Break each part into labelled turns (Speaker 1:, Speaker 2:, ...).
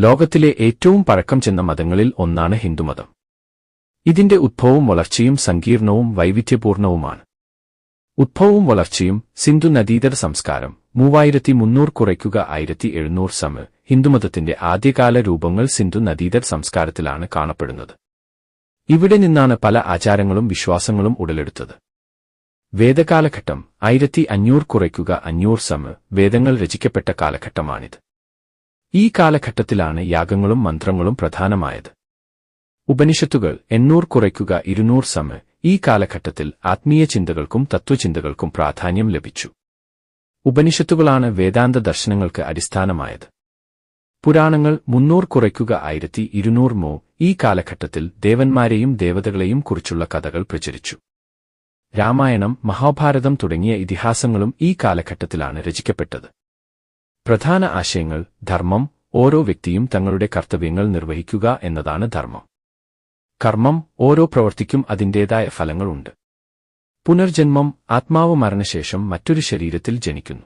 Speaker 1: ലോകത്തിലെ ഏറ്റവും പഴക്കം ചെന്ന മതങ്ങളിൽ ഒന്നാണ് ഹിന്ദുമതം. ഇതിന്റെ ഉദ്ഭവവും വളർച്ചയും സങ്കീർണവും വൈവിധ്യപൂർണവുമാണ്. ഉദ്ഭവവും വളർച്ചയും സിന്ധു നദീതര സംസ്കാരം മൂവായിരത്തി മുന്നൂറ് കുറയ്ക്കുക ആയിരത്തി എഴുന്നൂറ് സമ ഹിന്ദുമതത്തിന്റെ ആദ്യകാല രൂപങ്ങൾ സിന്ധു നദീതര സംസ്കാരത്തിലാണ് കാണപ്പെടുന്നത്. ഇവിടെ നിന്നാണ് പല ആചാരങ്ങളും വിശ്വാസങ്ങളും ഉടലെടുത്തത്. വേദകാലഘട്ടം ആയിരത്തി അഞ്ഞൂറ് കുറയ്ക്കുക അഞ്ഞൂറ് സമ വേദങ്ങൾ രചിക്കപ്പെട്ട കാലഘട്ടമാണിത്. ഈ കാലഘട്ടത്തിലാണ് യാഗങ്ങളും മന്ത്രങ്ങളും പ്രധാനമായത്. ഉപനിഷത്തുകൾ എണ്ണൂറ് കുറയ്ക്കുക ഇരുന്നൂറ് സമ ഈ കാലഘട്ടത്തിൽ ആത്മീയ ചിന്തകൾക്കും തത്വചിന്തകൾക്കും പ്രാധാന്യം ലഭിച്ചു. ഉപനിഷത്തുകളാണ് വേദാന്ത ദർശനങ്ങൾക്ക് അടിസ്ഥാനമായത്. പുരാണങ്ങൾ മുന്നൂർ കുറയ്ക്കുക ആയിരത്തി ഇരുന്നൂറ് മോ ഈ കാലഘട്ടത്തിൽ ദേവന്മാരെയും ദേവതകളെയും കുറിച്ചുള്ള കഥകൾ പ്രചരിച്ചു. രാമായണം മഹാഭാരതം തുടങ്ങിയ ഇതിഹാസങ്ങളും ഈ കാലഘട്ടത്തിലാണ് രചിക്കപ്പെട്ടത്. പ്രധാന ആശയങ്ങൾ ധർമ്മം ഓരോ വ്യക്തിയും തങ്ങളുടെ കർത്തവ്യങ്ങൾ നിർവഹിക്കുക എന്നതാണ് ധർമ്മം. കർമ്മം ഓരോ പ്രവൃത്തിക്കും അതിന്റേതായ ഫലങ്ങളുണ്ട്. പുനർജന്മം ആത്മാവ് മരണശേഷം മറ്റൊരു ശരീരത്തിൽ ജനിക്കുന്നു.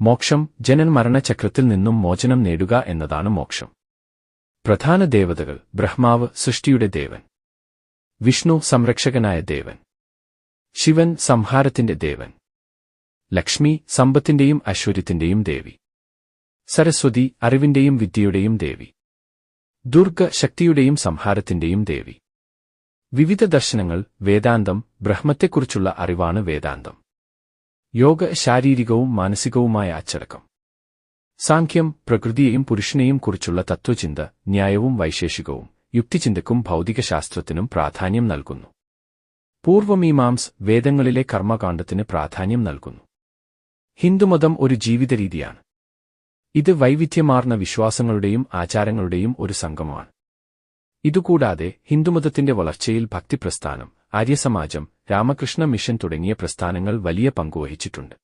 Speaker 1: മോക്ഷം ജനൻ മരണചക്രത്തിൽ നിന്നും മോചനം നേടുക എന്നതാണ് മോക്ഷം. പ്രധാന ദേവതകൾ ബ്രഹ്മാവ് സൃഷ്ടിയുടെ ദേവൻ. വിഷ്ണു സംരക്ഷകനായ ദേവൻ. ശിവൻ സംഹാരത്തിന്റെ ദേവൻ. ലക്ഷ്മി സമ്പത്തിന്റെയും ഐശ്വര്യത്തിന്റെയും ദേവി. സരസ്വതി അറിവിന്റെയും വിദ്യയുടെയും ദേവി. ദുർഗ ശക്തിയുടെയും സംഹാരത്തിന്റെയും ദേവി. വിവിധ ദർശനങ്ങൾ വേദാന്തം ബ്രഹ്മത്തെക്കുറിച്ചുള്ള അറിവാണ് വേദാന്തം. യോഗ ശാരീരികവും മാനസികവുമായ അച്ചടക്കം. സാഖ്യം പ്രകൃതിയെയും പുരുഷനെയും കുറിച്ചുള്ള തത്വചിന്ത ന്യായവും വൈശേഷികവും യുക്തിചിന്തക്കും ഭൗതികശാസ്ത്രത്തിനും പ്രാധാന്യം നൽകുന്നു. പൂർവമീമാംസ് വേദങ്ങളിലെ കർമ്മകാണ്ഡത്തിന് പ്രാധാന്യം നൽകുന്നു. ഹിന്ദുമതം ഒരു ജീവിതരീതിയാണ്. ഇത് വൈവിധ്യമാർന്ന വിശ്വാസങ്ങളുടെയും ആചാരങ്ങളുടെയും ഒരു സംഗമമാണ്. ഇതുകൂടാതെ ഹിന്ദുമതത്തിന്റെ വളർച്ചയിൽ ഭക്തിപ്രസ്ഥാനം ആര്യസമാജം രാമകൃഷ്ണ മിഷൻ തുടങ്ങിയ പ്രസ്ഥാനങ്ങൾ വലിയ പങ്കുവഹിച്ചിട്ടുണ്ട്